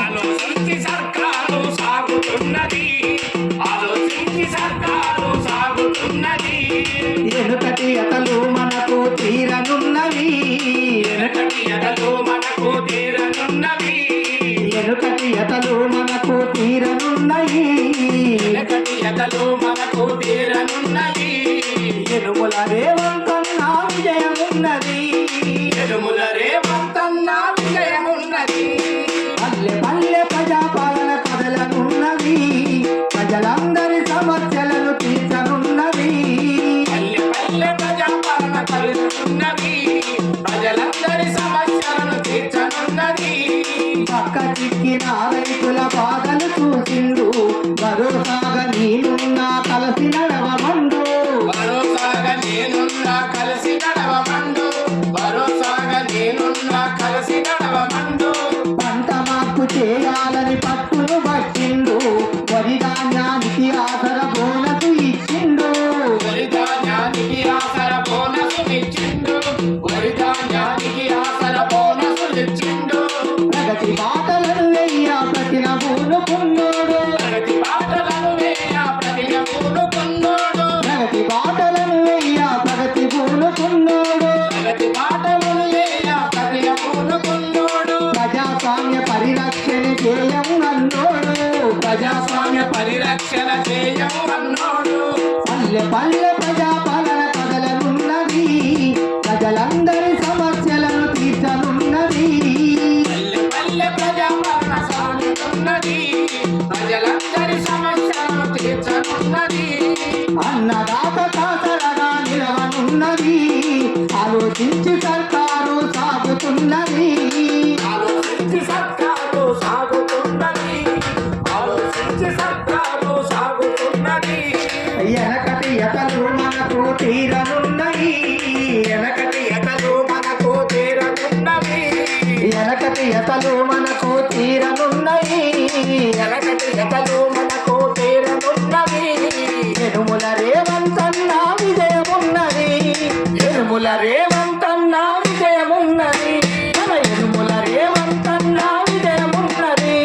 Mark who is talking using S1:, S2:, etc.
S1: ఆలోచించి సర్కారు సాగుతున్నది ఆలోచించి సర్కారు సాగుతున్నది
S2: ఎనుకటి అతలు మనకు తీరనున్నవి
S1: ఎనుకటి అతలు మనకు తీరనున్నవి
S2: పంట మార్పు చేయాలని పట్టును పట్టిండు. వరి ధాన్యానికి ఆశ
S1: పరిరక్షణ చేయవన్నోడు
S2: పల్లె పల్లె
S1: మంచి సత్రాలు సాగుతున్నది.
S2: వెనకటి ఎతలు మనకు తీరనున్నవి
S1: వెనకటి ఎతలు మనకు తీరనున్నవి
S2: వెనకటి ఎతలు మనకు తీరనున్నవి
S1: వెనకటి ఎతలు
S2: ఎనుముల రేవంతన్నా విజయమున్నది ఎనుముల రే